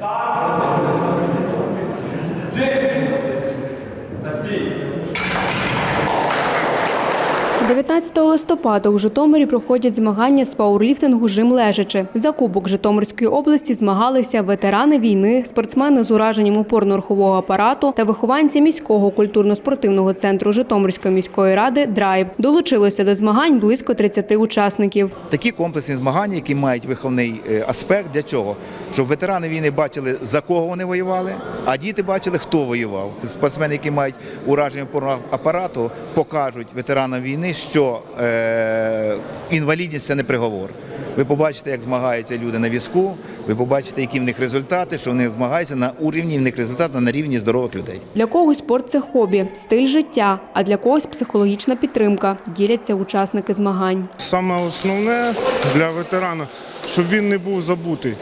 God – 19 листопада у Житомирі проходять змагання з пауерліфтингу «Жим лежачи». За Кубок Житомирської області змагалися ветерани війни, спортсмени з ураженням опорно-рухового апарату та вихованці міського культурно-спортивного центру Житомирської міської ради «Драйв». Долучилося до змагань близько 30 учасників. Такі комплексні змагання, які мають виховний е, аспект для чого? Щоб ветерани війни бачили, за кого вони воювали, а діти бачили, хто воював. Спортсмени, які мають ураження опорного апарату, покажуть ветеранам війни, що е, інвалідність це не приговор. Ви побачите, як змагаються люди на візку, ви побачите, які в них результати, що вони змагаються на уровні, в них результати на рівні здорових людей. Для когось спорт – це хобі, стиль життя, а для когось психологічна підтримка, діляться учасники змагань. Саме основне для ветерана, щоб він не був забутий.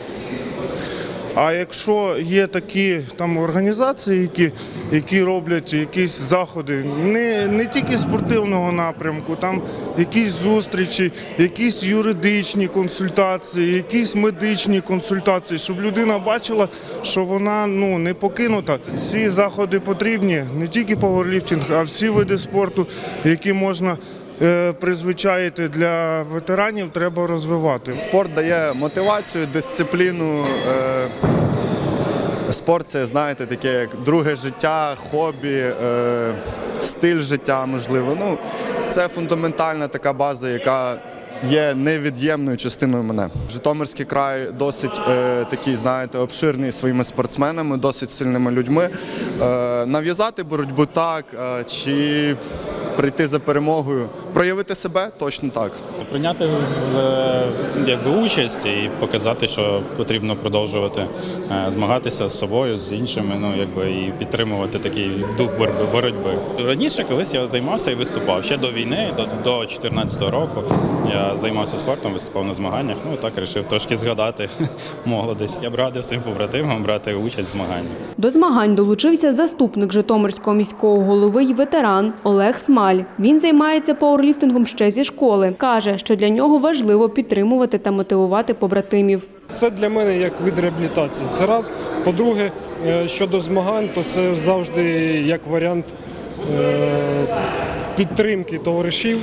А якщо є такі там організації, які, які роблять якісь заходи, не, не тільки спортивного напрямку, там якісь зустрічі, якісь юридичні консультації, якісь медичні консультації, щоб людина бачила, що вона ну, не покинута. Ці заходи потрібні не тільки пауерліфтинг, а всі види спорту, які можна е, призвичаїти для ветеранів, треба розвивати. Спорт дає мотивацію, дисципліну. е, Спорт це, знаєте, таке як друге життя, хобі, е, стиль життя, можливо. Ну, це фундаментальна така база, яка є невід'ємною частиною мене. Житомирський край досить е, такий, знаєте, обширний своїми спортсменами, досить сильними людьми. Е, нав'язати боротьбу так, е, чи прийти за перемогою, проявити себе точно так. Прийняти з- е, якби, участь і показати, що потрібно продовжувати е, змагатися з собою, з іншими, ну якби і підтримувати такий дух боротьби. боротьби. Раніше колись я займався і виступав ще до війни, до, до 2014 року. Я займався спортом, виступав на змаганнях. Ну так вирішив трошки згадати молодість. Я б радив своїм побратимам брати участь в змаганнях. До змагань долучився заступник Житомирського міського голови й ветеран Олег Смаль. Він займається пауерліфтингом ще зі школи. Каже, що для нього важливо підтримувати та мотивувати побратимів. Це для мене як вид реабілітації. Це раз. По-друге, е, щодо змагань, то це завжди як варіант е, підтримки товаришів,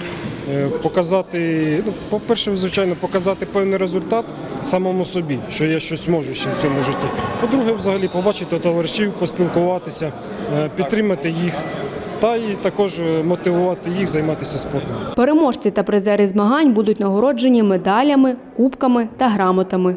е, показати, ну, по-перше, звичайно, показати певний результат самому собі, що я щось можу ще в цьому житті. По-друге, взагалі побачити товаришів, поспілкуватися, підтримати їх та і також е, мотивувати їх займатися спортом. Переможці та призери змагань будуть нагороджені медалями, кубками та грамотами.